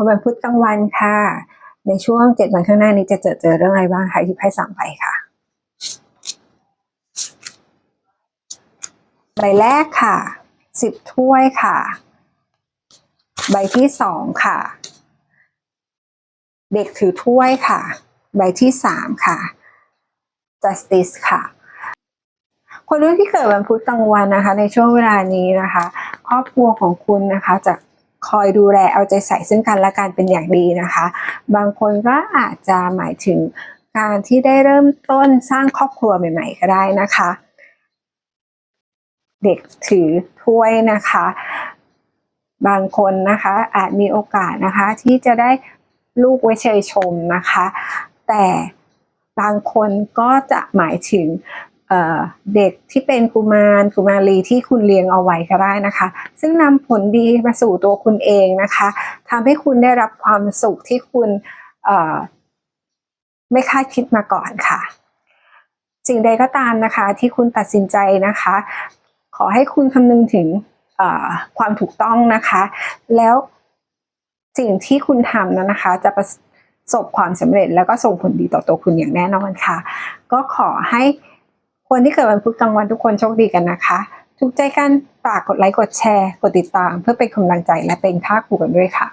คนวันพุธกลางวันค่ะ ในช่วงเจ็ดวันข้างหน้านี้จะเจอเจอเรื่องอะไรบ้างคะที่ไพ่สามใบค่ะใบแรกค่ะสิบถ้วยค่ะ ใบที่สองค่ะ เด็กถือถ้วยค่ะ ใบที่สามค่ะ justice ค่ะคนรุ่นที่เกิดวันพุธกลางวันนะคะ ในช่วงเวลานี้นะคะ ครอบครัวของคุณนะคะจะ คอยดูแลเอาใจใส่ซึ่งกันและกันเป็นอย่างดีนะคะ บางคนก็อาจจะหมายถึงการที่ได้เริ่มต้นสร้างครอบครัวใหม่ ๆ ก็ได้นะคะ เด็กถือถ้วยนะคะ บางคนนะคะอาจมีโอกาสนะคะที่จะได้ลูกไว้เชยชมนะคะ แต่บางคนก็จะหมายถึง เด็กที่เป็นกุมารกุมารีที่คุณเลี้ยงเอาไว้ก็ได้นะคะ ซึ่งนำผลดีมาสู่ตัวคุณเองนะคะทำให้คุณได้รับความสุขที่คุณไม่คาดคิดมาก่อนค่ะ สิ่งใดก็ตามนะคะ ที่คุณตัดสินใจนะคะ ขอให้คุณคำนึงถึงความถูกต้องนะคะ แล้วสิ่งที่คุณทำนั้นนะคะ จะประสบความสำเร็จแล้วก็ส่งผลดีต่อตัวคุณอย่างแน่นอนค่ะ ก็ขอให้ คนที่เกิดวันพุธกลางวันทุกคนโชคดีกันนะคะถูกใจกันฝากกดไลค์กดแชร์ กดติดตาม เพื่อเป็นกำลังใจและเป็นท่าคู่กันด้วยค่ะ